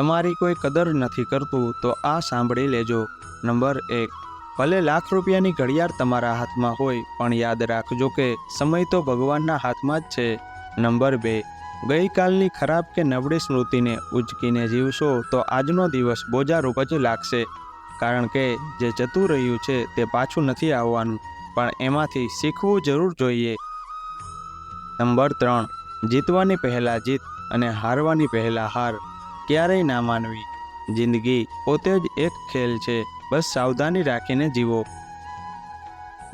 તમારી કોઈ કદર નથી કરતું, તો આ સાંભળી લેજો. નંબર એક. ભલે લાખ રૂપિયાની ઘડિયાળ તમારા હાથમાં હોય, પણ યાદ રાખજો કે સમય તો ભગવાનના હાથમાં જ છે. નંબર બે. ગઈકાલની ખરાબ કે નબળી સ્મૃતિને ઉચકીને જીવશો, તો આજનો દિવસ બોજારૂપ જ લાગશે. કારણ કે જે જતું રહ્યું છે તે પાછું નથી આવવાનું, પણ એમાંથી શીખવું જરૂર જોઈએ. નંબર ત્રણ. જીતવાની પહેલાં જીત અને હારવાની પહેલાં હાર. ક્યારેય ના માનવી. જિંદગી પોતે જ એક ખેલ છે. બસ સાવધાની રાખીને જીવો.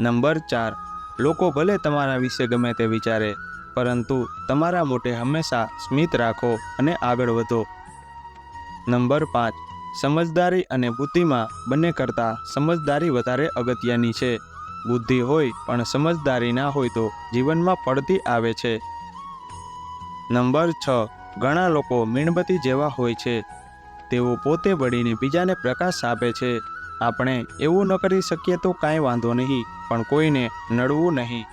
નંબર ચાર. લોકો ભલે તમારા વિશે ગમે તે વિચારે, પરંતુ તમારા મોટે હંમેશા સ્મિત રાખો અને આગળ વધો. નંબર પાંચ. સમજદારી અને બુદ્ધિમાં બંને કરતાં સમજદારી વધારે અગત્યની છે. બુદ્ધિ હોય પણ સમજદારી ના હોય તો જીવનમાં પડતી આવે છે. નંબર છ. ઘણા લોકો મીણબત્તી જેવા હોય છે. તેઓ પોતે બળીને બીજાને પ્રકાશ આપે છે. આપણે એવું ન કરી શકીએ તો કાંઈ વાંધો નહીં, પણ કોઈને નડવું નહીં.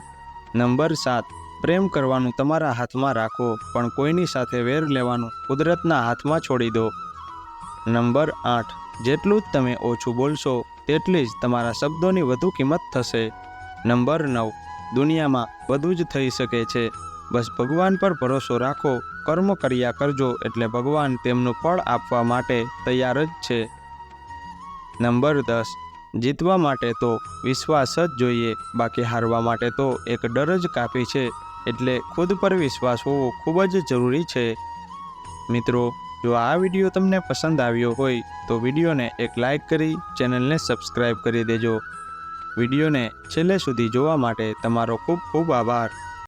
નંબર સાત, પ્રેમ કરવાનું તમારા હાથમાં રાખો, પણ કોઈની સાથે વેર લેવાનું કુદરતના હાથમાં છોડી દો. નંબર આઠ, જેટલું જ તમે ઓછું બોલશો, તેટલી જ તમારા શબ્દોની વધુ કિંમત થશે. નંબર નવ, દુનિયામાં બધું જ થઈ શકે છે. બસ ભગવાન પર ભરોસો રાખો, કર્મ કર્યા કરજો એટલે ભગવાન તેમનું ફળ આપવા માટે તૈયાર જ છે. નંબર દસ. જીતવા માટે તો વિશ્વાસ જ જોઈએ, બાકી હારવા માટે તો એક ડર જ કાપી છે, એટલે ખુદ પર વિશ્વાસ હોવો ખૂબ જ જરૂરી છે. મિત્રો, જો આ વીડિયો તમને પસંદ આવ્યો હોય, તો વિડીયોને એક લાઈક કરી, ચેનલને સબસ્ક્રાઈબ કરી દેજો. વિડીયોને છેલ્લે સુધી જોવા માટે તમારો ખૂબ ખૂબ આભાર.